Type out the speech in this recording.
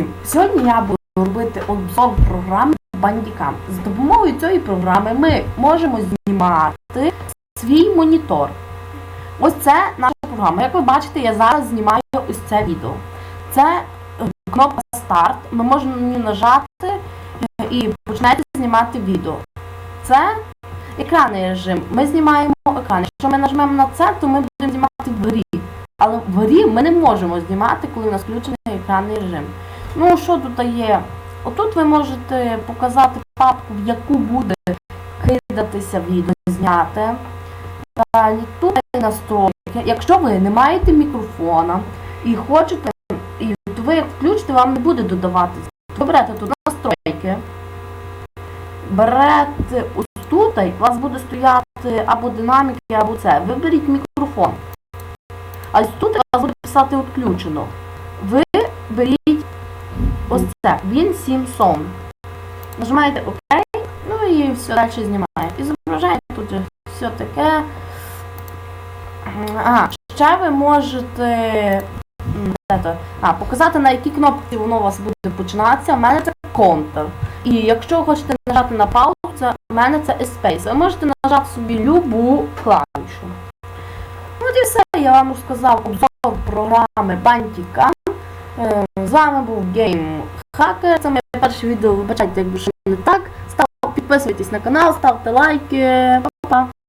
Всім! Сьогодні я буду робити обзор програми Bandicam. З допомогою цієї програми ми можемо знімати свій монітор. Ось це наша програма. Як ви бачите, я зараз знімаю ось це відео. Це е, кнопка старт. Ми можемо на ній нажати е, і почнете знімати відео. Це екранний режим. Ми знімаємо екран. Якщо ми нажмемо на це, то ми будемо знімати в грі. Але в грі ми не можемо знімати, коли у нас включений екранний режим. Ну, що тут є? Отут ви можете показати папку, в яку буде кидатися відео зняти. Далі тут є настройки. Якщо ви не маєте мікрофона і хочете, і ви включите, вам не буде додаватися. Ви берете тут настройки, берете ось тут, і у вас буде стояти або динаміки, або це. Виберіть мікрофон. А тут вас буде писати відключено. Ви беріть ось це. Він 7 сон. Нажимаєте ОК, ну і все далі знімає. І зображення тут все таке. А, ще ви можете а, показати, на якій кнопці воно у вас буде починатися. У мене це контр. І якщо ви хочете нажати на паузу, це, у мене це Espace. Ви можете нажати собі любу клавішу. Все, я вам розказав обзор програми Bandicam. Е, З вами був Game Hacker. Це моє перше відео. Вибачайте, якби що не так. Підписуйтесь на канал, ставте лайки.